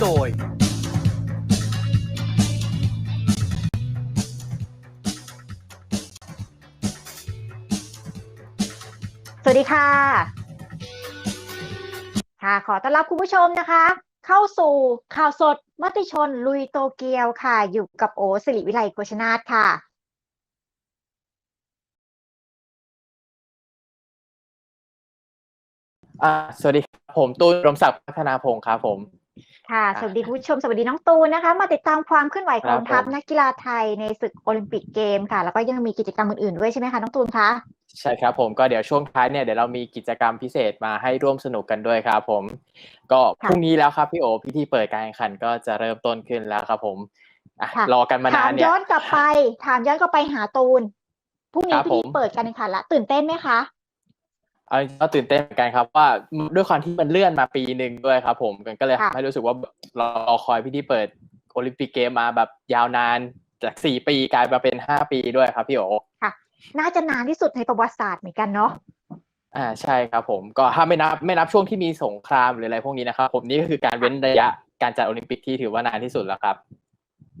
โดย สวัสดีค่ะ ค่ะ ขอต้อนรับคุณผู้ชมนะคะ เข้าสู่ข่าวสดมติชนลุยโตเกียวค่ะ อยู่กับโอสิริวิไลโภชนาธค่ะอ่าสวัสดีครับผมตูนรมศักดิ์พัฒนาพงศ์ครับผม ค่ะอะ สวัสดีคุณผู้ชม สวัสดีน้องตูนนะคะ มาติดตามความเคลื่อนไหวของครับทัพผมนักกีฬาไทยในศึกโอลิมปิกเกมค่ะ แล้วก็ยังมีกิจกรรมอื่นๆด้วยใช่ไหมคะน้องตูนคะ ใช่ครับผมก็เดี๋ยวช่วงท้ายเนี่ยเดี๋ยวเรามีกิจกรรมพิเศษมาให้ร่วมสนุกกันด้วยครับผม ก็พรุ่งนี้แล้วครับพี่โอพิธีเปิดการแข่งขันก็จะเริ่มต้นขึ้นแล้วครับผมอะค่ะรอกันมาถานามนเนี่ยย้อนกลับไป ถามย้อนกลับไปหาตูนพรุ่งคนี้รับพิธีผมเปิดการแข่งขันละตื่นเต้นไหมคะ เอาจริงๆก็ตื่นเต้นเหมือนกันครับว่าด้วยความที่มันเลื่อนมาปีหนึ่งด้วยครับ ผมกันก็เลยค่ะทำให้รู้สึกว่าเรารอคอยพิธีเปิดโอลิมปิกเกมมาแบบยาวนานจากสี่ปีกลายมาเป็นห้าปีด้วยครับพี่โอน่าจะนานที่สุดในประวัติศาสตร์เหมือนกันเนาะอ่าใช่ครับผมก็ถ้าไม่นับไม่นับช่วงที่มีสงครามหรืออะไรพวกนี้นะครับผมนี่ก็คือการเว้นระยะการจัดโอลิมปิกที่ถือว่านานที่สุดแล้วครับ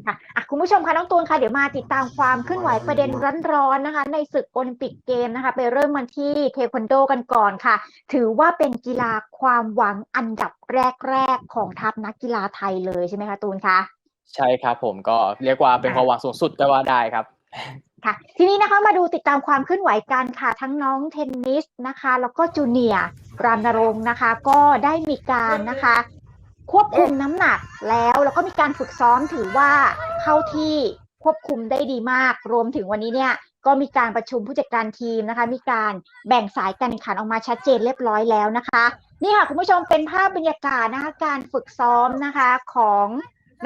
ค่ะอะคุณผู้ชมคะน้องตูนคะเดี๋ยวมาติดตามความเคลื่อนไหวประเด็นร้อนๆนะคะ ในศึกโอลิมปิกเกมนะคะ ไปเริ่มมันที่เทควันโดกันก่อนค่ะ ถือว่าเป็นกีฬาความหวังอันดับแรกๆของทัพนักกีฬาไทยเลยใช่ไหมคะตูนคะใช่ครับผมก็เรียกว่าเป็นความหวังสูงสุดก็ว่าได้ครับค่ะ ทีนี้นะคะมาดูติดตามความเคลื่อนไหวกันค่ะ ทั้งน้องเทนนิสนะคะ แล้วก็จูเนียร์รามนรงค์นะคะ ก็ได้มีการนะคะ ควบคุมน้ำหนักแล้วแล้วก็มีการฝึกซ้อมถือว่าเข้าที่ควบคุมได้ดีมาก รวมถึงวันนี้เนี่ยก็มีการประชุมผู้จัดการทีมนะคะ มีการแบ่งสายการแข่งขันออกมาชัดเจนเรียบร้อยแล้วนะคะ นี่ค่ะคุณผู้ชมเป็นภาพบรรยากาศนะคะการฝึกซ้อมนะคะของ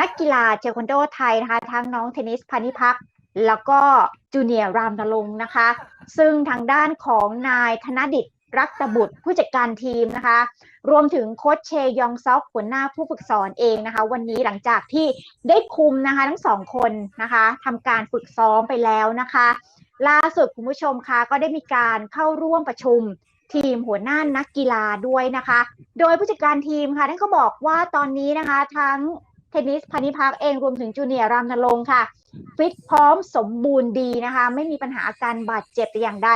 นักกีฬาเทควันโดไทยนะคะทั้งน้องเทนนิสพานิพักแล้วก็จูเนียร์รามนรงนะคะ ซึ่งทางด้านของนายธนดิต รักตบุตรผู้จัดการทีมนะคะ รวมถึงโค้ชเชยองซอกหัวหน้าผู้ฝึกสอนเองนะคะ วันนี้หลังจากที่ได้คุมนะคะทั้งสองคนนะคะทำการฝึกซ้อมไปแล้วนะคะ ล่าสุดคุณผู้ชมคะก็ได้มีการเข้าร่วมประชุมทีมหัวหน้านักกีฬาด้วยนะคะ โดยผู้จัดการทีมค่ะท่านก็บอกว่าตอนนี้นะคะทั้งเทนนิสพานิพักเองรวมถึงจูเนียร์รามนรงค์ค่ะ ฟิตพร้อมสมบูรณ์ดีนะคะ ไม่มีปัญหาอาการบาดเจ็บแต่อย่างใด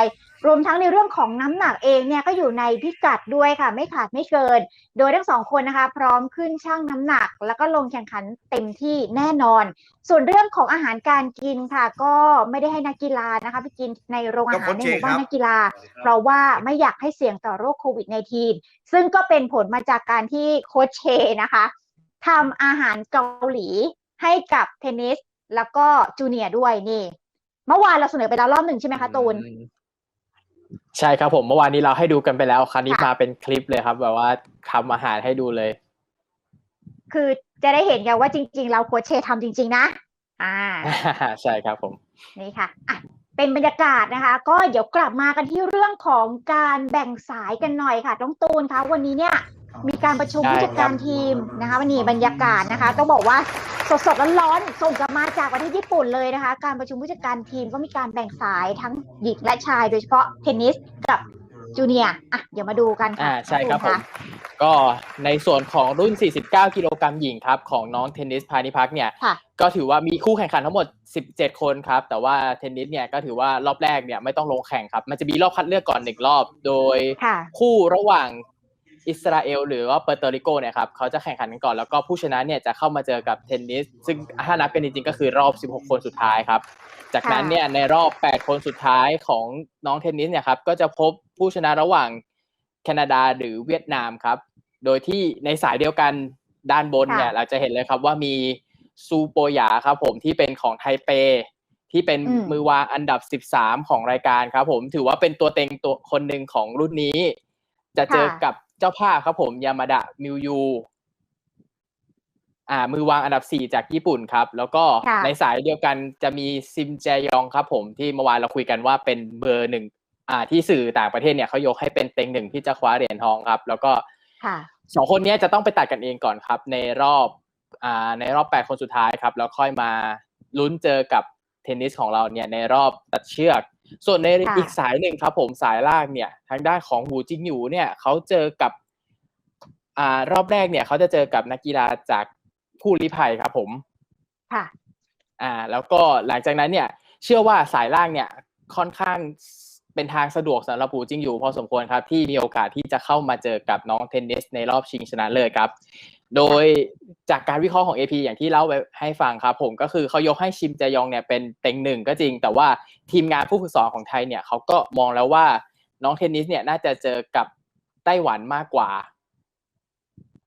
รวมทั้งในเรื่องของน้ำหนักเองเนี่ยก็อยู่ในพิกัดด้วยค่ะ ไม่ขาดไม่เกิน โดยทั้งสองคนนะคะ พร้อมขึ้นชั่งน้ำหนัก แล้วก็ลงแข่งขันเต็มที่แน่นอน ส่วนเรื่องของอาหารการกินค่ะ ก็ไม่ได้ให้นักกีฬานะคะไปกินในโรงอาหารในหมู่บ้านนักกีฬา เพราะว่าไม่อยากให้เสี่ยงต่อโรคโควิด -19 ซึ่งก็เป็นผลมาจากการที่โค้ชเชนะคะทำอาหารเกาหลีให้กับเทนนิสแล้วก็จูเนียร์ด้วยนี่ เมื่อวานเราเสนอไปแล้วรอบหนึ่งใช่ไหมคะตูนอืม ใช่ครับผมเมื่อวานนี้เราให้ดูกันไปแล้วครั้งนี้ค่ะมาเป็นคลิปเลยครับ แบบว่าทำอาหารให้ดูเลย คือจะได้เห็นกันว่าจริง ๆ เราโค้ชเชทำจริง ๆ นะ อ่า ใช่ครับผม นี่ค่ะอะเป็นบรรยากาศนะคะ ก็เดี๋ยวกลับมากันที่เรื่องของการแบ่งสายกันหน่อยค่ะต้องตูนคะวันนี้เนี่ย มีการประชุมได้ผู้จัดการครับทีมนะคะวันนี้บรรยากาศนะคะ ต้องบอกว่าสดๆร้อนๆส่งกลับมาจากประเทศญี่ปุ่นเลยนะคะ การประชุมผู้จัดการทีมก็มีการแบ่งสายทั้งหญิงและชาย โดยเฉพาะเทนนิสกับจูเนียร์อะเดี๋ยวมาดูกันค่ะอ่าใช่ครับผณมก็ในส่วนของรุ่น 49 กิโลกรัมหญิงครับของน้องเทนนิสพานิพักเนี่ยค่ะก็ถือว่ามีคู่แข่งขันทั้งหมด 17 คนครับ แต่ว่าเทนนิสเนี่ยก็ถือว่ารอบแรกเนี่ยไม่ต้องลงแข่งครับ มันจะมีรอบคัดเลือกก่อนหนึ่งรอบ โดยค่ะคู่ระหว่าง อิสราเอลหรือว่าเปอร์โตริโกเนี่ยครับเขาจะแข่งขันกันก่อนแล้วก็ผู้ชนะเนี่ยจะเข้ามาเจอกับเทนนิส ซึ่งถ้านับกันจริงๆก็คือรอบ 16 คนสุดท้ายครับ จากนั้นเนี่ยในรอบ 8 คนสุดท้ายของน้องเทนนิสเนี่ยครับก็จะพบผู้ชนะระหว่างแคนาดาหรือเวียดนามครับ โดยที่ในสายเดียวกันด้านบนเนี่ยค่ะเราจะเห็นเลยครับว่ามีซูโปหยาครับผมที่เป็นของไทเปที่เป็นอืมมือวางอันดับ 13 ของรายการครับผมถือว่าเป็นตัวเต็งตัวคนหนึ่งของรุ่นนี้ จะเจอกับ เจ้าภาพครับผมยามาดะมิวยูอ่ามือวางอันดับ 4 จากญี่ปุ่นครับ แล้วก็ค่ะในสายเดียวกันจะมีซิมแจยองครับผมที่เมื่อวานเราคุยกันว่าเป็นเบอร์หนึ่งอ่าที่สื่อต่างประเทศเนี่ยเขายกให้เป็นเต็งหนึ่งที่จะคว้าเหรียญทองครับ แล้วก็ค่ะสองคนเนี้ยจะต้องไปตัดกันเองก่อนครับ ในรอบอ่าในรอบแปดคนสุดท้ายครับ แล้วค่อยมาลุ้นเจอกับเทนนิสของเราเนี่ยในรอบตัดเชือก ส่วนในค่ะอีกสายหนึ่งครับ ผมสายล่างเนี่ย ทางด้านของหูจิงหยูเนี่ยเขาเจอกับอ่ารอบแรกเนี่ยเขาจะเจอกับนักกีฬาจากผู้ลี้ภัยครับ ผมค่ะ อ่า แล้วก็หลังจากนั้นเนี่ย เชื่อว่าสายล่างเนี่ยค่อนข้างเป็นทางสะดวกสำหรับปูจิงอยู่พอสมควรครับ ที่มีโอกาสที่จะเข้ามาเจอกับน้องเทนนิสในรอบชิงชนะเลิศครับ โดยจากการวิเคราะห์ของ AP อย่างที่เล่าไปให้ฟังครับผมก็คือเขายกให้ชิมจยองเนี่ยเป็นเต็งหนึ่งก็จริง แต่ว่าทีมงานผู้ฝึกสอนของไทยเนี่ยเขาก็มองแล้วว่าน้องเทนนิสเนี่ยน่าจะเจอกับไต้หวันมากกว่า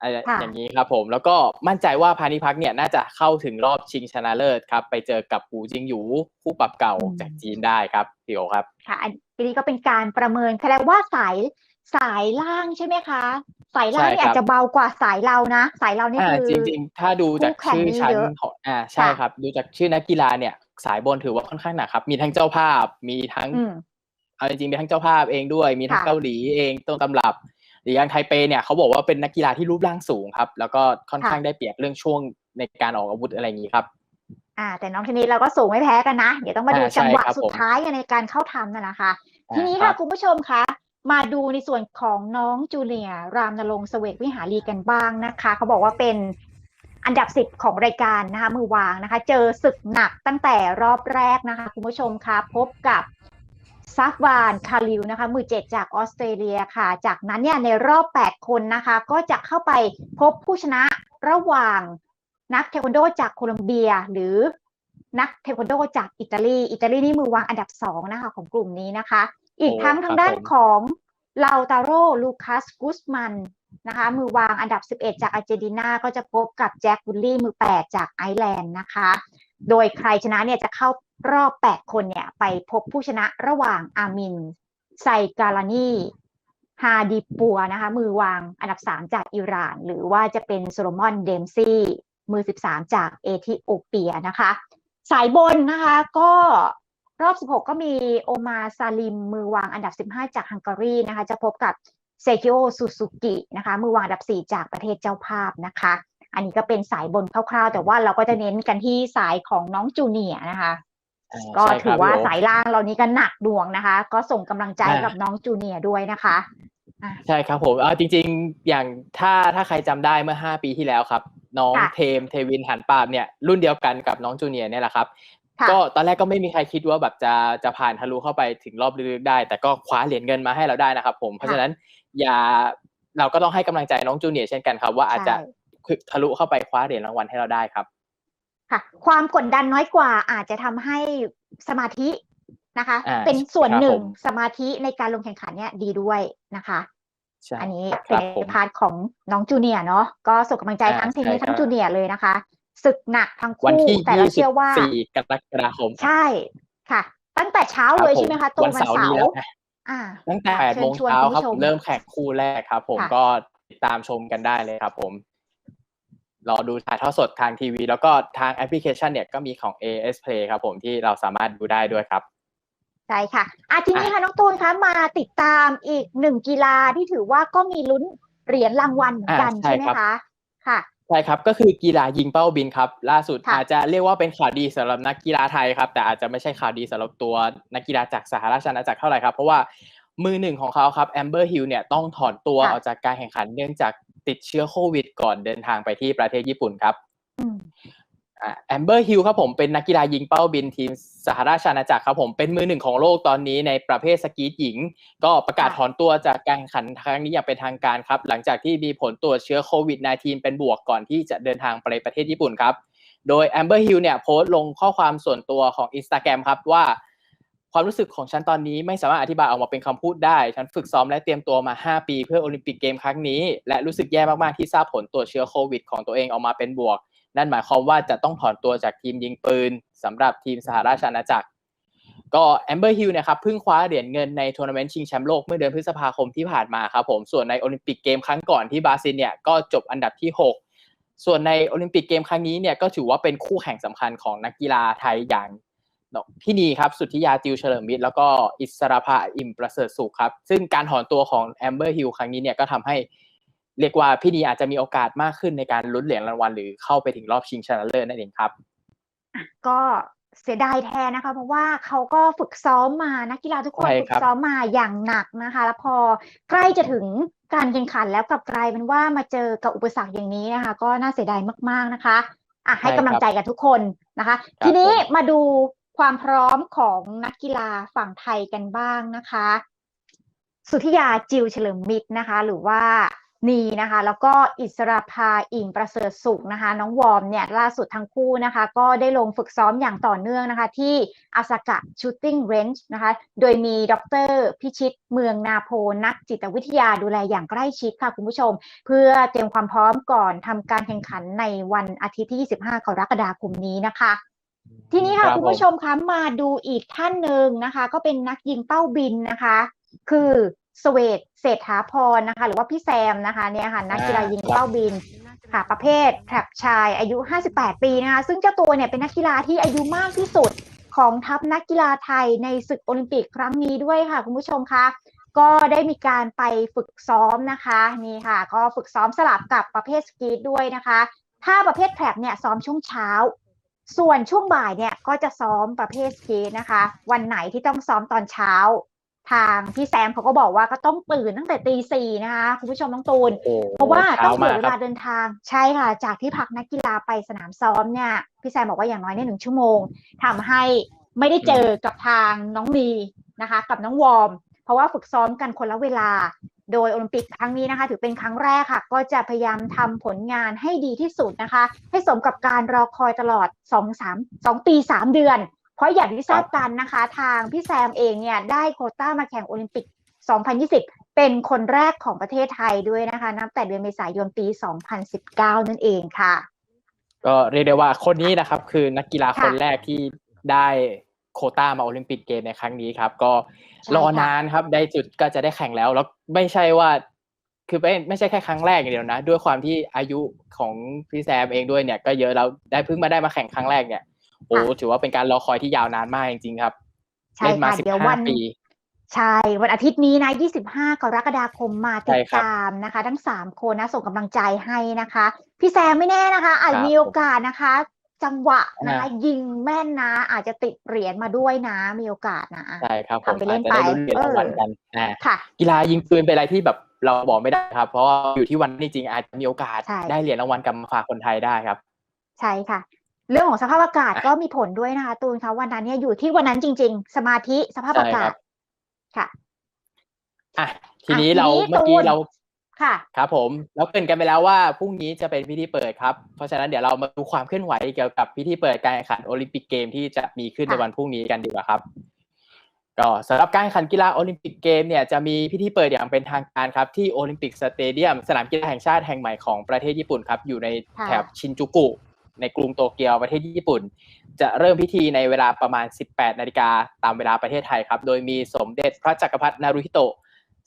อะไรค่ะอย่างนี้ครับผมแล้วก็มั่นใจว่าพานิพักเนี่ยน่าจะเข้าถึงรอบชิงชนะเลิศครับ ไปเจอกับปูจิงหยูคู่ปรับเก่าจากจีนได้ครับพี่โอครับ ค่ะอันนี้ก็เป็นการประเมินแสดงว่าสาย สายล่างใช่ไหมคะ สายล่างใช่เนี่ยครับอาจจะเบากว่าสายเรานะ สายเราเนี่ยอ่าคือจริง ๆ ถ้าดูจากคู่แข่งชื่อนี่ชั้นเยอะของอ่าใช่ค่ะครับ ดูจากชื่อนักกีฬาเนี่ย สายบนถือว่าค่อนข้างหนักครับ มีทั้งเจ้าภาพ มีทั้งอืมเอาจริงๆมีทั้งเจ้าภาพเองด้วย มีทั้งค่ะเกาหลีเองต้นตำรับหรืออย่างไทเปเนี่ยเขาบอกว่าเป็นนักกีฬาที่รูปร่างสูงครับ แล้วก็ค่อนข้างได้เปรียบเรื่องช่วงในการออกอาวุธอะไรอย่างนี้ครับ อ่า แต่น้องเทนนิสเราก็สูงไม่แพ้กันนะ เดี๋ยวต้องมาดูอ่าใช่จังหวะครับสุผดมท้ายในการเข้าทำนั่นนะคะอ่าทีนี้ครัค่ะบคุณผู้ชมคะ มาดูในส่วนของน้องจูเนียร์รามนรงค์เสวกวิหารีกันบ้างนะคะ เขาบอกว่าเป็นอันดับสิบของรายการนะคะมือวางนะคะ เจอศึกหนักตั้งแต่รอบแรกนะคะ คุณผู้ชมคะพบกับซักวานคาริวนะคะมือเจ็ดจากออสเตรเลียค่ะ จากนั้นเนี่ยในรอบ 8 คนนะคะ ก็จะเข้าไปพบผู้ชนะระหว่างนักเทควันโดจากโคลอมเบีย หรือนักเทควันโดจากอิตาลี อิตาลีนี่มือวางอันดับสองนะคะของกลุ่มนี้นะคะ อีกโอ้ทั้งทางครับด้านผมของลา u ตาโรลูคัสกุสมันนะคะมือวางอันดับ 11 จากอาร์เจนตินาก็จะพบกับแจ็คบุลลี่มือ 8 จากไอร์แลนด์นะคะ โดยใครชนะเนี่ยจะเข้ารอบ 8 คนเนี่ยไปพบผู้ชนะระหว่างอามิน ไซการานีฮาดิปัวนะคะมือวางอันดับ 3 จากอิหร่าน หรือว่าจะเป็นโซโลมอนเดมซี่มือ 13 จากเอธิโอเปียนะคะ สายบนนะคะก็ รอบ 16 ก็มีโอมาซาลิม มือวางอันดับ 15 จากฮังการีนะคะ จะพบกับเซคิโอซูซูกินะคะ มือวางอันดับ 4 จากประเทศเจ้าภาพนะคะ อันนี้ก็เป็นสายบนคร่าวๆ แต่ว่าเราก็จะเน้นกันที่สายของน้องจูเนียร์นะคะอ่าก็ใช่คถืรัอบว่าพี่โอสายล่างเรานี้ก็หนักดวงนะคะ ก็ส่งกำลังใจอ่ากับน้องจูเนียร์ด้วยนะคะใช่ครับผมเอาจริง ๆ อย่างถ้าถ้าใครจำได้เมื่อ 5 ปีที่แล้วครับ น้องค่ะเทมเทวินหันปาบเนี่ยรุ่นเดียวกันกับน้องจูเนียร์เนี่ยแหละครับค่ะ ก็ตอนแรกก็ไม่มีใครคิดว่าแบบจะจะผ่านทะลุเข้าไปถึงรอบลึกๆได้ แต่ก็คว้าเหรียญเงินมาให้เราได้นะครับ ผมเพราะฉะนั้นอย่าเราก็ต้องให้กำลังใจน้องจูเนียร์เช่นกันครับ ว่าอาจจะใช่ทะลุเข้าไปคว้าเหรียญรางวัลให้เราได้ครับ ค่ะ ความกดดันน้อยกว่าอาจจะทำให้สมาธินะคะอ่าเป็นส่วนครับหนึ่งผมสมาธิในการลงแข่งขันเนี่ยดีด้วยนะคะใช่อันนี้คเป็นรับผมพาร์ทของน้องจูเนียร์เนาะก็ส่งกำลังใจอ่าทั้งเทนใช่นิสทั้ครังบจูเนียร์เลยนะคะ ศึกหนักทั้งวันคู่ที่แต่เราเชื่อว่า24กรกฎาคมใช่ค่ะ ตั้งแต่เช้ารับเลยผใช่ไหมคะตรงวันวันเสาร์เสานี้ร์แล้วนะอ่าตั้งแต่ค่ะ8โมงเชิญชวนเช้าคุณครับผู้ชมเริ่มแข่งคู่แรกครับ ผมค่ะก็ติดตามชมกันได้เลยครับ ผมรอดูถ่ายทอดสดทางทีวี แล้วก็ทางแอปพลิเคชันเนี่ยก็มีของ AS Play ครับ ผมที่เราสามารถดูได้ด้วยครับใช่ค่ะอะทีนี้ค่ะน้องตูนคะมาติดตามอีกหนึ่งกีฬาที่ถือว่าก็มีลุ้นเหรียญรางวัลเหมือนกันอ่าใช่ใช่ไหมครับคะค่ะใช่ครับ ก็คือกีฬายิงเป้าบินครับ ล่าสุดค่ะอาจจะเรียกว่าเป็นข่าวดีสำหรับนักกีฬาไทยครับ แต่อาจจะไม่ใช่ข่าวดีสำหรับตัวนักกีฬาจากสหราชอาณาจักรเท่าไหร่ครับ เพราะว่ามือหนึ่งของเขาครับแอมเบอร์ฮิลเนี่ยต้องถอนตัวค่ะออกจากการแข่งขันเนื่องจากติดเชื้อโควิด ก่อนเดินทางไปที่ประเทศญี่ปุ่นครับอืม แอมเบอร์ฮิลครับผมเป็นนักกีฬายิงเป้าบินทีมสหราชอาณาจักรครับผมเป็นมือหนึ่งของโลกตอนนี้ในประเภทสกีหญิง ก็ประกาศค่ะถอนตัวจากการแข่งขันครั้งนี้อย่างเป็นทางการครับ หลังจากที่มีผลตรวจเชื้อโควิด -19 เป็นบวกก่อนที่จะเดินทางไปประเทศญี่ปุ่นครับ โดยแอมเบอร์ฮิลเนี่ยโพสต์ลงข้อความส่วนตัวของ Instagram ครับว่าความรู้สึกของฉันตอนนี้ไม่สามารถอธิบายออกมาเป็นคำพูดได้ ฉันฝึกซ้อมและเตรียมตัวมา 5 ปีเพื่อโอลิมปิกเกมครั้งนี้ และรู้สึกแย่มาก ๆ ที่ทราบผลตรวจเชื้อโควิดของตัวเองออกมาเป็นบวก นั่นหมายความว่าจะต้องถอนตัวจากทีมยิงปืนสำหรับทีมสหราชอาณาจักร ก็แอมเบอร์ฮิลเนี่ยครับเพิ่งคว้าเหรียญเงินในทัวร์นาเมนต์ชิงแชมป์โลกเมื่อเดือนพฤษภาคมที่ผ่านมาครับผมส่วนในโอลิมปิกเกมครั้งก่อนที่บราซิลเนี่ยก็จบอันดับที่ 6 ส่วนในโอลิมปิกเกมครั้งนี้เนี่ยก็ถือว่าเป็นคู่แข่งสำคัญของนักกีฬาไทยอย่างพี่นีครับสุทธิยาติวเฉลิมมิตรแล้วก็อิสรภาอิ่มประเสริฐสุขครับซึ่งการถอนตัวของแอมเบอร์ฮิลครั้งนี้เนี่ยก็ทำให้ เรียกว่าพี่นีอาจจะมีโอกาสมากขึ้นในการลุ้นเหรียญรางวัลหรือเข้าไปถึงรอบชิงชนะเลิศนั่นเองครับ ก็เสียดายแทนนะคะ เพราะว่าเขาก็ฝึกซ้อมมานักกีฬาทุกคนใช่ฝึกครับซ้อมมาอย่างหนักนะคะ แล้วพอใกล้จะถึงการแข่งขันแล้วกลับกลายเป็นว่ามาเจอกับอุปสรรคอย่างนี้นะคะ ก็น่าเสียดายมากๆนะคะอะให้ใช่กำลังครับใจกับทุกคนนะคะครับทีนี้ผมมาดูความพร้อมของนักกีฬาฝั่งไทยกันบ้างนะคะ สุธิยาจิวเฉลิมมิตรนะคะ หรือว่า นีนะคะ แล้วก็อิสราภาอิ่มประเสริฐสุขนะคะ น้องวอร์มเนี่ยล่าสุดทั้งคู่นะคะ ก็ได้ลงฝึกซ้อมอย่างต่อเนื่องนะคะ ที่อาสากะชูตติ้งเรนจ์นะคะ โดยมีดรพิชิตเมืองนาโพนักจิตวิทยาดูแลอย่างใกล้ชิดค่ะคุณผู้ชม เพื่อเตรียมความพร้อมก่อนทำการแข่งขันในวันอาทิตย์ที่ 25 กรกฎาคมนี้นะคะทีนี้ค่ะรับคุณผู้ชมคะมาดูอีกท่านหนึ่งนะคะ ก็เป็นนักยิงเป้าบินนะคะ คือ สเวตเศรษฐาพรนะคะ หรือว่าพี่แซมนะคะเนี่ยค่ะนักกีฬายิงเป้าบินค่ะ ประเภทแถบชายอายุ 58 ปีนะคะ ซึ่งเจ้าตัวเนี่ยเป็นนักกีฬาที่อายุมากที่สุดของทัพนักกีฬาไทยในศึกโอลิมปิกครั้งนี้ด้วยค่ะ คุณผู้ชมคะก็ได้มีการไปฝึกซ้อมนะคะนี่ค่ะ ก็ฝึกซ้อมสลับกับประเภทสกีตด้วยนะคะถ้าประเภทแถบเนี่ยซ้อมช่วงเช้า ส่วนช่วงบ่ายเนี่ยก็จะซ้อมประเภทสกีตนะคะ วันไหนที่ต้องซ้อมตอนเช้า ทางพี่แซมเขาก็บอกว่าก็ต้องตื่นตั้งแต่ตีสี่นะคะคุณผู้ชมน้องตูนโอ้โหเพราะว่าต้เช้าองเผื่มาอกเวครัลาบเดินทางใช่ค่ะ จากที่พักนักกีฬาไปสนามซ้อมเนี่ย พี่แซมบอกว่าอย่างน้อยเนี่ยหนึ่งชั่วโมงทำให้ไม่ได้เจอกับทางน้องมีนะคะ กับน้องวอร์ม เพราะว่าฝึกซ้อมกันคนละเวลา โดยโอลิมปิกครั้งนี้นะคะ ถือเป็นครั้งแรกค่ะ ก็จะพยายามทำผลงานให้ดีที่สุดนะคะ ให้สมกับการรอคอยตลอด2 3 2ปี 3 เดือนเพ ราะอย่างที่ทราบกันนะคะ ทางพี่แซมเองเนี่ยได้โควต้ามาแข่งโอลิมปิก 2020 เป็นคนแรกของประเทศไทยด้วยนะคะ นับแต่เดือนเมษายนปี 2019 นั่นเองค่ะก็เรียกได้ว่าคนนี้นะครับ คือนักกีฬาค่ะคนแรกที่ได้โควต้ามาโอลิมปิกเกมในครั้งนี้ครับ ก็ใช่รอค่ะนานครับได้จุดก็จะได้แข่งแล้ว แล้วไม่ใช่ว่า คือไม่ไม่ใช่แค่ครั้งแรกอย่างเดียวนะ ด้วยความที่อายุของพี่แซมเองด้วยเนี่ย ก็เยอะแล้วได้เพิ่งมาได้มาแข่งครั้งแรกเนี่ยโอ้ถือว่าเป็นการรอคอยที่ยาวนานมากจริงๆครับใช่เล่นมาค่ะสิบเดี๋ยววัห้านปีใช่ วันอาทิตย์นี้นะ 25 กรกฎาคมมาติใช่ดครับตามนะคะ ทั้ง 3 คนนะส่งกำลังใจให้นะคะ พี่แซมไม่แน่นะคะ อาจครับมีโอกาสนะคะ จังหวะนะคะอ่ายิงแม่นนะ อาจจะติดเหรียญมาด้วยนะ มีโอกาสนะใช่ครับผมทำไปเล่อาจนจะได้ไปลุ้นเหรียญรางวัลเออกันอ่าค่ะ กีฬายิงปืนเป็นอะไรที่แบบเราบอกไม่ได้ครับ เพราะว่าอยู่ที่วันนี้จริงอาจจะมีโอกาสใช่ได้เหรียญรางวัลกลับมาฝากคนไทยได้ครับ ใช่ค่ะ เรื่องของสภาพอากาศอะก็มีผลด้วยนะคะตูนคะวันนั้นเนี่ยอยู่ที่วันนั้นจริง ๆ สมาธิสภาพใช่อากาครัศบค่ะอะทีนี้อะเราทีนี้เมื่อกี้ตูนเราค่ะครับผมเราเกรินกันไปแล้วว่าพรุ่งนี้จะเป็นพิธีเปิดครับ เพราะฉะนั้นเดี๋ยวเรามาดูความเคลื่อนไหวเกี่ยวกับพิธีเปิดการแข่งขันโอลิมปิกเกมที่จะมีขึ้นในค่ะวันพรุ่งนี้กันดีกว่าครับก็สำหรับการแข่งขันกีฬาโอลิมปิกเกมเนี่ยจะมีพิธีเปิดอย่างเป็นทางการครับที่โอลิมปิกสเตเดียมสนามกีฬาแห่งชาติแห่งใหม่ของประเทศญี่ปุ่นครับอยู่ในค่ะแถบชินจูกุ ในกรุงโตเกียวประเทศญี่ปุ่น จะเริ่มพิธีในเวลาประมาณ 18 นาฬิกาตามเวลาประเทศไทยครับ โดยมีสมเด็จพระจักรพรรดินารุฮิโตะ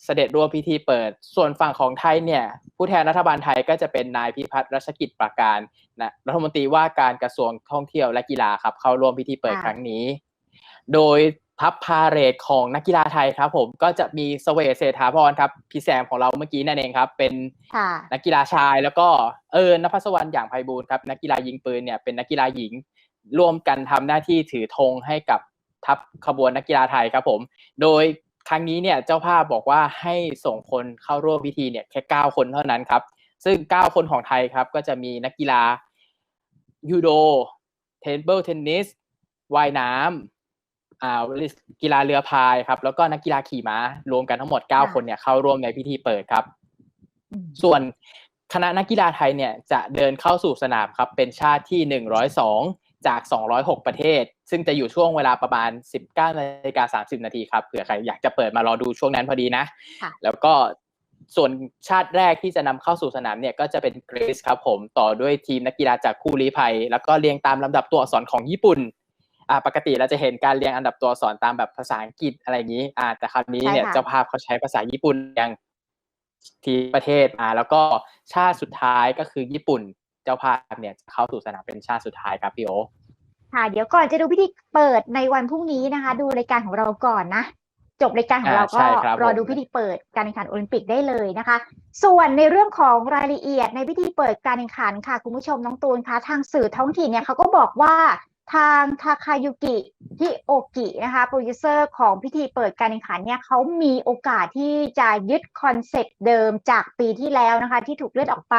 เสด็จร่วมพิธีเปิด ส่วนฝั่งของไทยเนี่ย ผู้แทนรัฐบาลไทยก็จะเป็นนายพิพัฒน์รัชกิจประการนะรัฐมนตรีว่าการกระทรวงท่องเที่ยวและกีฬาครับ เข้าร่วมพิธีเปิดค่ะครั้งนี้ โดย ทัพพาเหรดของนักกีฬาไทยครับ ผมก็จะมีสเวตเศรษฐาพรครับพี่แซมของเราเมื่อกี้นั่นเองครับ เป็นค่ะนักกีฬาชายแล้วก็เออนภัสวรรณอย่างไพบูลย์ครับนักกีฬายิงปืนเนี่ยเป็นนักกีฬาหญิงร่วมกันทำหน้าที่ถือธงให้กับทัพขบวนนักกีฬาไทยครับผม โดยครั้งนี้เนี่ยเจ้าภาพบอกว่าให้ส่งคนเข้าร่วมพิธีเนี่ยแค่ 9 คนเท่านั้นครับ ซึ่ง 9 คนของไทยครับก็จะมีนักกีฬายูโด เทนเบิลเทนนิสว่ายน้ำอ่า กีฬาเรือพายครับ แล้วก็นักกีฬาขี่ม้ารวมกันทั้งหมดค่ะ9คนเนี่ยเข้าร่วมในพิธีเปิดครับอืมส่วนคณะนักกีฬาไทยเนี่ยจะเดินเข้าสู่สนามครับ เป็นชาติที่ 102 จาก 206 ประเทศ ซึ่งจะอยู่ช่วงเวลาประมาณ 19นาฬิกา30 นาทีครับเผื่อใครอยากจะเปิดมารอดูช่วงนั้นพอดีนะค่ะแล้วก็ส่วนชาติแรกที่จะนำเข้าสู่สนามเนี่ยก็จะเป็นกรีซครับผมต่อด้วยทีมนักกีฬาจากคู่ลี้ภัย แล้วก็เรียงตามลำดับตัวอักษรของญี่ปุ่น อ่าปกติเราจะเห็นการเรียงอันดับตัวอักษรตามแบบภาษาอังกฤษอะไรอย่างนี้ อ่า แต่คราวนี้เนี่ยใช่ค่ะเจ้าภาพเขาใช้ภาษาญี่ปุ่นอย่างที่ประเทศมาแล้วก็ชาติสุดท้ายก็คือญี่ปุ่น เจ้าภาพเนี่ยจะเข้าสู่สนามเป็นชาติสุดท้ายครับพี่โอค่ะ เดี๋ยวก่อนจะดูพิธีเปิดในวันพรุ่งนี้นะคะ ดูรายการของเราก่อนนะจบรายการของเราอ่าก็ใช่ครับรอผมดูพิธีเปิดการแข่งขันโอลิมปิกได้เลยนะคะ ส่วนในเรื่องของรายละเอียดในพิธีเปิดการแข่งขันค่ะคุณผู้ชมน้องตูนคะทางสื่อท้องถิ่นเนี่ยเขาก็บอกว่า ทางทาคายุกิฮิโอกินะคะโปรดิวเซอร์ของพิธีเปิดการแข่งขันเนี่ยเขามีโอกาสที่จะยึดคอนเซ็ปต์เดิมจากปีที่แล้วนะคะ ที่ถูกเลื่อนออกไป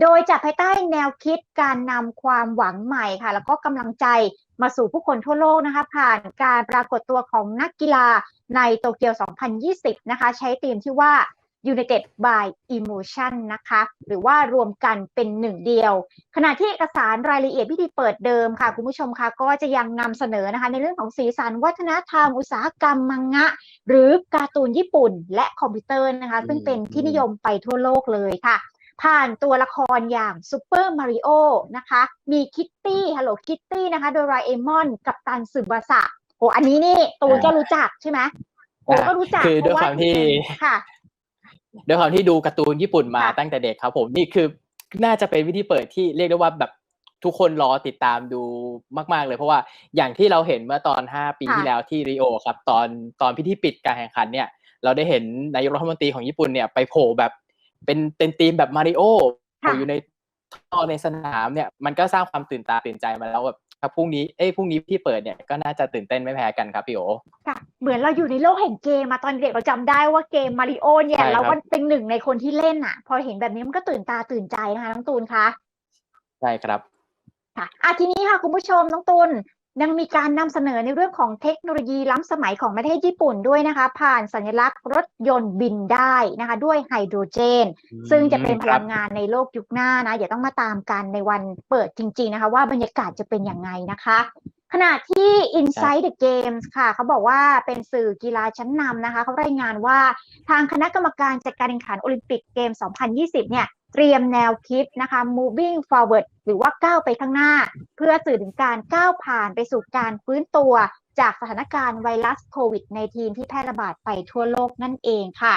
โดยจากภายใต้แนวคิดการนำความหวังใหม่ค่ะ แล้วก็กำลังใจมาสู่ผู้คนทั่วโลกนะคะ ผ่านการปรากฏตัวของนักกีฬาในโตเกียว 2020 นะคะ ใช้ธีมที่ว่า United by Emotion นะคะ หรือว่ารวมกันเป็นหนึ่งเดียว ขณะที่เอกสารรายละเอียดพิธีเปิดเดิมค่ะ คุณผู้ชมค่ะก็จะยังนำเสนอนะคะ ในเรื่องของสีสันวัฒนธรรม อุตสาหกรรมมังงะ หรือการ์ตูนญี่ปุ่นและคอมพิวเตอร์นะคะ ซึ่งเป็นที่นิยมไปทั่วโลกเลยค่ะ ผ่านตัวละครอย่างซูเปอร์มาริโอนะคะ มีคิตตี้ฮัลโหลคิตตี้นะคะโดราเอมอน กับตันสึบาสะโอ้อันนี้นี่ตูนก็รู้จักใช่ไหมโอ้ก็รู้จักคือด้วยเพคระวามที่ค่ะ ด้วยความที่ดูการ์ตูนญี่ปุ่นมาค่ะตั้งแต่เด็กครับ ผมนี่คือน่าจะเป็นวิธีเปิดที่เรียกได้ว่าแบบทุกคนรอติดตามดูมาก ๆ เลยเพราะว่าอย่างที่เราเห็นเมื่อตอน 5 ปีค่ะที่แล้วที่ริโอครับ ตอนตอนพิธีปิดการแข่งขันเนี่ย เราได้เห็นนายกรัฐมนตรีของญี่ปุ่นเนี่ยไปโผล่แบบเป็นเป็นธีมแบบมาริโอโผล่อยู่ในท่อในสนามเนี่ยมันก็สร้างความตื่นตาตื่นใจมาแล้วแบบ ถ้าพรุ่งนี้เอ้ยพรุ่งนี้ที่เปิดเนี่ยก็น่าจะตื่นเต้นไม่แพ้กันครับพี่โอค่ะเหมือนเราอยู่ในโลกแห่งเกมมาตอนเด็กเราจำได้ว่าเกมมาริโอเนี่ยใช่ครับเราก็เป็นหนึ่งในคนที่เล่นอะ พอเห็นแบบนี้มันก็ตื่นตาตื่นใจนะคะน้องตูนคะใช่ครับค่ะอะทีนี้ค่ะคุณผู้ชมน้องตูน ยังมีการนำเสนอในเรื่องของเทคโนโลยีล้ำสมัยของประเทศญี่ปุ่นด้วยนะคะ ผ่านสัญลักษณ์รถยนต์บินได้นะคะ ด้วยไฮโดรเจน ซึ่งจะเป็นพลังงานในโลกยุคหน้านะอย่าต้องมาตามกันในวันเปิดจริง ๆ นะคะ ว่าบรรยากาศจะเป็นยังไงนะคะขณะที่ Inside the Games ค่ะ เขาบอกว่าเป็นสื่อกีฬาชั้นนำนะคะ เขารายงานว่าทางคณะกรรมการจัดการแข่งขันโอลิมปิกเกม 2020 เนี่ย เตรียมแนวคิดนะคะ moving forward หรือว่าก้าวไปข้างหน้า เพื่อสื่อถึงการก้าวผ่านไปสู่การฟื้นตัวจากสถานการณ์ไวรัสโควิด -19 ที่แพร่ระบาดไปทั่วโลกนั่นเองค่ะ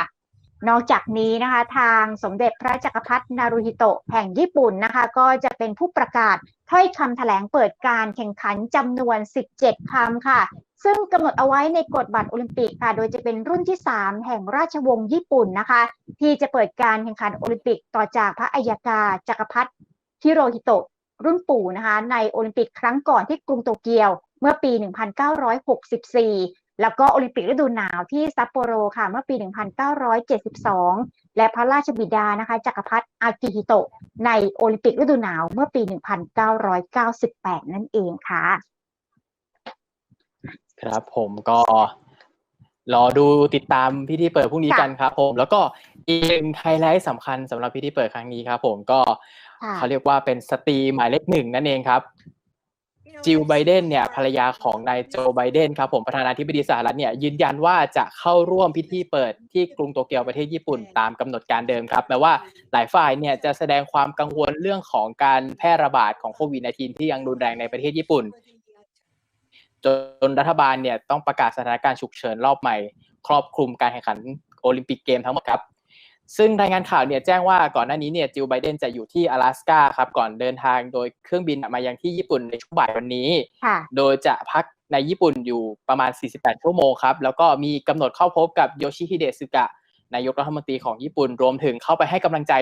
นอกจากนี้นะคะทางสมเด็จพระจักรพรรดินารูฮิโตะแห่งญี่ปุ่นนะคะ ก็จะเป็นผู้ประกาศถ้อยคำแถลงเปิดการแข่งขันจำนวน 17คำค่ะ ซึ่งกำหนดเอาไว้ในกฎบัตรโอลิมปิกค่ะ โดยจะเป็นรุ่นที่ 3 แห่งราชวงศ์ญี่ปุ่นนะคะ ที่จะเปิดการแข่งขันโอลิมปิกต่อจากพระอัยกาจักรพรรดิฮิโรฮิโตะรุ่นปู่นะคะในโอลิมปิกครั้งก่อนที่กรุงโตเกียวเมื่อปี 1964 แล้วก็โอลิมปิกฤดูหนาวที่ซัปโปโรค่ะเมื่อปี 1972 และพระราชบิดานะคะจักรพรรดิอากิฮิโตะในโอลิมปิกฤดูหนาวเมื่อปี 1998 นั่นเองค่ะ ครับผมก็รอดูติดตามพิธีเปิดพรุ่งนี้ค่ะกันครับผม แล้วก็อีกหนึ่งไฮไลท์สำคัญสำหรับพิธีเปิดครั้งนี้ครับผมก็ค่ะเขาเรียกว่าเป็นสตรีหมายเลขหนึ่งนั่นเองครับจิลไบเดนเนี่ยภรรยาของนายโจไบเดนครับผมประธานาธิบดีสหรัฐเนี่ยยืนยันว่าจะเข้าร่วมพิธีเปิดที่กรุงโตเกียวประเทศญี่ปุ่นตามกำหนดการเดิมครับแม้ว่าหลายฝ่ายเนี่ยจะแสดงความกังวลเรื่องของการแพร่ระบาดของโควิด -19 ที่ยังรุนแรงในประเทศญี่ปุ่น จนรัฐบาลเนี่ยต้องประกาศสถานการณ์ฉุกเฉินรอบใหม่ ครอบคลุมการแข่งขันโอลิมปิกเกมทั้งหมดครับ ซึ่งรายงานข่าวเนี่ยแจ้งว่าก่อนหน้านี้เนี่ยจิลไบเดนจะอยู่ที่阿拉斯กาครับก่อนเดินทางโดยเครื่องบินมายังที่ญี่ปุ่นในช่วงบ่ายวันนี้ ค่ะ โดยจะพักในญี่ปุ่นอยู่ประมาณ 48 ชั่วโมงครับ แล้วก็มีกำหนดเข้าพบกับโยชิฮิเดะซึกะนายกรัฐมนตรีของญี่ปุ่น รวมถึงเข้าไปให้กำลังใจ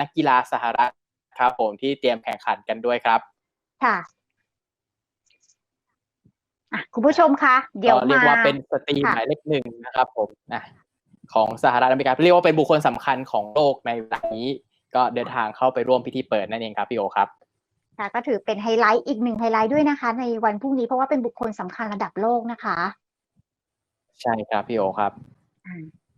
นักกีฬาสหรัฐครับผมที่เตรียมแข่งขันกันด้วยครับ ค่ะ อะคุณผู้ชมคะเดี๋ยวก็เรียกมาว่าเป็นสตรีหค่ะมายเลขหนึ่งนะครับ ผมนะของสหรัฐอเมริกาเรียกว่าเป็นบุคคลสำคัญของโลกในเวลานี้ ก็เดินทางเข้าไปร่วมพิธีเปิดนั่นเองครับพี่โอครับค่ะก็ถือเป็นไฮไลท์อีกหนึ่งไฮไลท์ด้วยนะคะ ในวันพรุ่งนี้เพราะว่าเป็นบุคคลสำคัญระดับโลกนะคะ ใช่ครับพี่โอครับ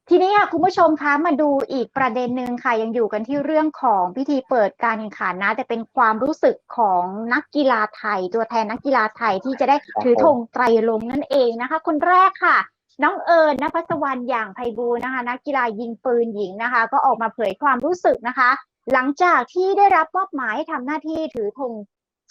ทีนี้ค่ะคุณผู้ชมคะมาดูอีกประเด็นหนึ่งค่ะยังอยู่กันที่เรื่องของพิธีเปิดการแข่งขันนะแต่เป็นความรู้สึกของนักกีฬาไทย ตัวแทนนักกีฬาไทยที่จะได้ถือธงไตรรงนั่นเองนะคะ คนแรกค่ะ น้องเอิญนภัสวรรณอย่างไพบูลนะคะ นักกีฬายิงปืนหญิงนะคะ ก็ออกมาเผยความรู้สึกนะคะ หลังจากที่ได้รับมอบหมายให้ทำหน้าที่ถือธง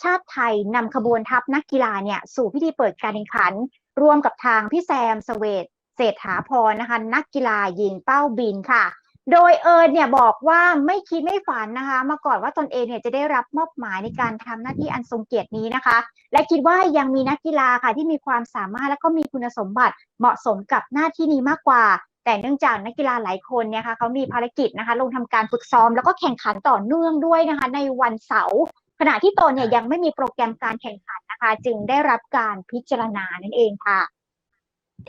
ชาติไทยนำขบวนทัพนักกีฬาเนี่ยสู่พิธีเปิดการแข่งขันร่วมกับทางพี่แซมสเวต เศรษฐาพรนะคะ นักกีฬายิงเป้าบินค่ะ โดยเอิญเนี่ยบอกว่าไม่คิดไม่ฝันนะคะ มาก่อนว่าตนเองเนี่ยจะได้รับมอบหมายในการทำหน้าที่อันทรงเกียรตินี้นะคะ และคิดว่ายังมีนักกีฬาค่ะที่มีความสามารถและก็มีคุณสมบัติเหมาะสมกับหน้าที่นี้มากกว่าแต่เนื่องจากนักกีฬาหลายคนเนี่ยค่ะเขามีภารกิจนะคะ ลงทำการฝึกซ้อมแล้วก็แข่งขันต่อเนื่องด้วยนะคะ ในวันเสาร์ขณะที่ตนเนี่ยยังไม่มีโปรแกรมการแข่งขันนะคะ จึงได้รับการพิจารณานั่นเองค่ะ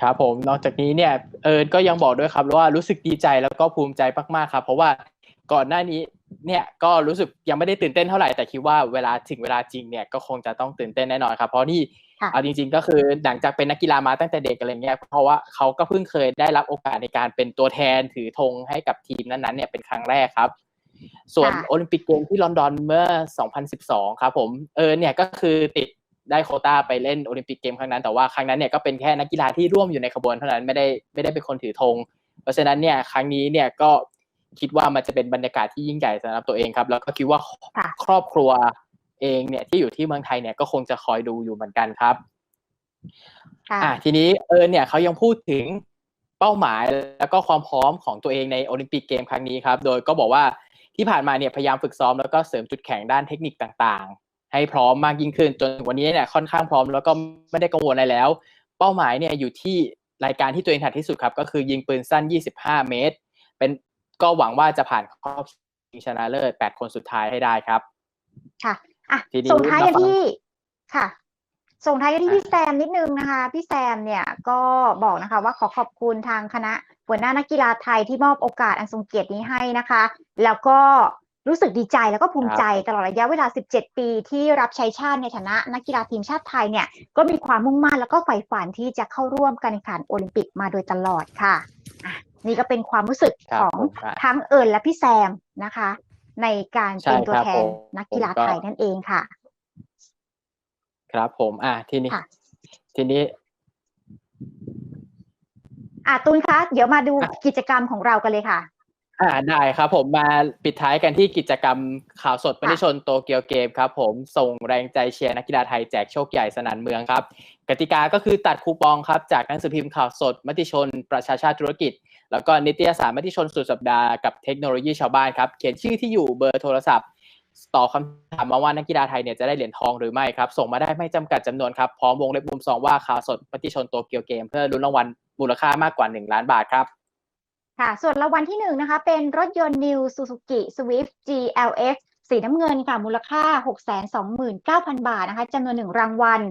ครับผมนอกจากนี้เนี่ยเอิญก็ยังบอกด้วยครับว่ารู้สึกดีใจแล้วก็ภูมิใจมากๆครับเพราะว่าก่อนหน้านี้เนี่ยก็รู้สึกยังไม่ได้ตื่นเต้นเท่าไหร่แต่คิดว่าเวลาถึงเวลาจริงเนี่ยก็คงจะต้องตื่นเต้นแน่นอนครับเพราะนี่ค่ะเอาจริง ๆ ก็คือหลังจากเป็นนักกีฬามาตั้งแต่เด็กอะไรเงี้ยเพราะว่าเขาก็เพิ่งเคยได้รับโอกาสในการเป็นตัวแทนถือธงให้กับทีมนั้นๆเนี่ยเป็นครั้งแรกครับ ส่วนค่ะโอลิมปิกเกมที่ลอนดอนเมื่อ 2012 ครับผมเออเนี่ยก็คือติด ได้โควต้าไปเล่นโอลิมปิกเกมครั้งนั้น แต่ว่าครั้งนั้นเนี่ยก็เป็นแค่นักกีฬาที่ร่วมอยู่ในขบวนเท่านั้นไม่ได้ไม่ได้เป็นคนถือธงเพราะฉะนั้นเนี่ยครั้งนี้เนี่ยก็คิดว่ามันจะเป็นบรรยากาศที่ยิ่งใหญ่สำหรับตัวเองครับ แล้วก็คิดว่าค่ะครอบครัวเองเนี่ยที่อยู่ที่เมืองไทยเนี่ยก็คงจะคอยดูอยู่เหมือนกันครับค่ะอะทีนี้เอิญเนี่ยเขายังพูดถึงเป้าหมายแล้วก็ความพร้อมของตัวเองในโอลิมปิกเกมครั้งนี้ครับ โดยก็บอกว่าที่ผ่านมาเนี่ยพยายามฝึกซ้อมแล้วก็เสริมจุดแข็งด้านเทคนิคต่างๆ ให้พร้อมมากยิ่งขึ้น จนถึงวันนี้เนี่ยค่อนข้างพร้อมแล้วก็ไม่ได้กังวลอะไรแล้ว เป้าหมายเนี่ยอยู่ที่รายการที่ตัวเองถนัดที่สุดครับก็คือยิงปืนสั้น 25 เมตร เป็นก็หวังว่าจะผ่านรอบชิงชนะเลิศ 8 คนสุดท้ายให้ได้ครับ ค่ะอะทีนี้ส่งท้ายกันมาฟังที่ค่ะส่งท้ายกันที่อะพี่แซมนิดนึงนะคะ พี่แซมเนี่ยก็บอกนะคะว่าขอขอบคุณทางคณะหัวหน้านักกีฬาไทยที่มอบโอกาสอันทรงเกียรตินี้ให้นะคะ แล้วก็ รู้สึกดีใจแล้วก็ภูมิใจตลอดระยะเวลา 17 ปีที่รับใช้ชาติในฐานะนักกีฬาทีมชาติไทยเนี่ยก็มีความมุ่งมั่นแล้วก็ใฝ่ฝันที่จะเข้าร่วมการแข่งขันโอลิมปิกมาโดยตลอดค่ะอะนี่ก็เป็นความรู้สึกครับของผมครับทั้งเอิญและพี่แซมนะคะ ในการเป็นใช่ตัวครับแทนผมนักกีฬาผมก็ไทยนั่นเองค่ะ ครับผมอะทีนี้ค่ะทีนี้อะตูนคะเดี๋ยวมาดูอะกิจกรรมของเรากันเลยค่ะ อ่าได้ครับผมมาปิดท้ายกันที่กิจกรรมข่าวสดมติชนโตเกียวเกมครับผมส่งแรงใจเชียร์นักกีฬาไทยแจกโชคใหญ่สนานเมืองครับ กติกาก็คือตัดคูปองครับ จากหนังสือพิมพ์ข่าวสดมติชน ประชาชาติธุรกิจ แล้วก็นิตยสารมติชนสุดสัปดาห์กับเทคโนโลยีชาวบ้านครับ เขียนชื่อที่อยู่เบอร์โทรศัพท์ตอบคำถามมาว่านักกีฬาไทยเนี่ยจะได้เหรียญทองหรือไม่ครับ ส่งมาได้ไม่จำกัดจำนวนครับพร้อมวงเล็บมุมสองว่าข่าวสดมติชนโตเกียวเกม เพื่อลุ้นรางวัลมูลค่ามากกว่า 1 ล้านบาทครับ ค่ะ ส่วนรางวัลที่หนึ่งนะคะ เป็นรถยนต์ New Suzuki Swift GLX สีน้ำเงินค่ะ มูลค่า 629,000 บาทนะคะจำนวนหนึ่งรางวัล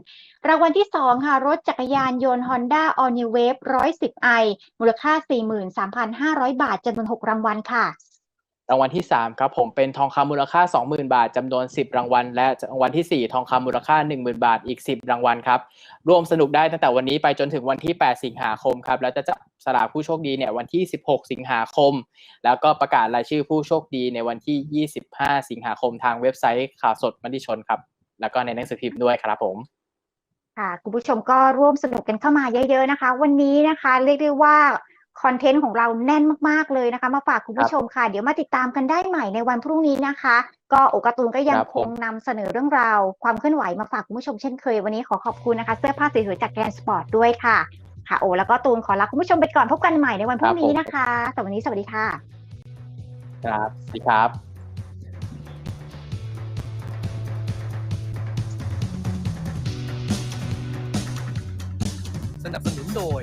รางวัลที่สองค่ะ รถจักรยานยนต์ Honda All New Wave 110i มูลค่า 43,500 บาทจำนวนหกรางวัลค่ะ รางวัลที่3ครับผมเป็นทองคำมูลค่า 20,000 บาทจำนวน 10 รางวัล และรางวัลทีสี่ 4 ทองคำมูลค่า 10,000 บาทอีก 10 รางวัลครับร่วมสนุกได้ตั้งแต่วันนี้ไปจนถึงวันที่ 8 สิงหาคมครับแล้วจะจับสลากผู้โชคดีเนี่ยวันที่ 16 สิงหาคม แล้วก็ประกาศรายชื่อผู้โชคดีในวันที่ 25 สิงหาคมทางเว็บไซต์ข่าวสดมติชนครับ แล้วก็ในหนังสือพิมพ์ด้วยครับผมค่ะคุณผู้ชมก็ร่วมสนุกกันเข้ามาเยอะ ๆนะคะ วันนี้นะคะ เรียกได้ว่า คอนเทนต์ของเราแน่นมากๆเลยนะคะ มาฝากคุณผู้ชมค่ะ เดี๋ยวมาติดตามกันได้ใหม่ในวันพรุ่งนี้นะคะ ก็โอกาตูนก็ยังครับคผมงนำเสนอเรื่องราว ความเคลื่อนไหวมาฝากคุณผู้ชมเช่นเคย วันนี้ขอขอบคุณนะคะ เสื้อผ้าสวยๆจากแกรนสปอร์ตด้วยค่ะ ค่ะโอ้แล้วก็ตูนขอลาคุณผู้ชมไปก่อนพบกันใหม่ในวันพรุ่งนี้นะคะสำหรับวันนี้สวัสดีค่ะ ครับสวัสดีครับสนับสนุนโดย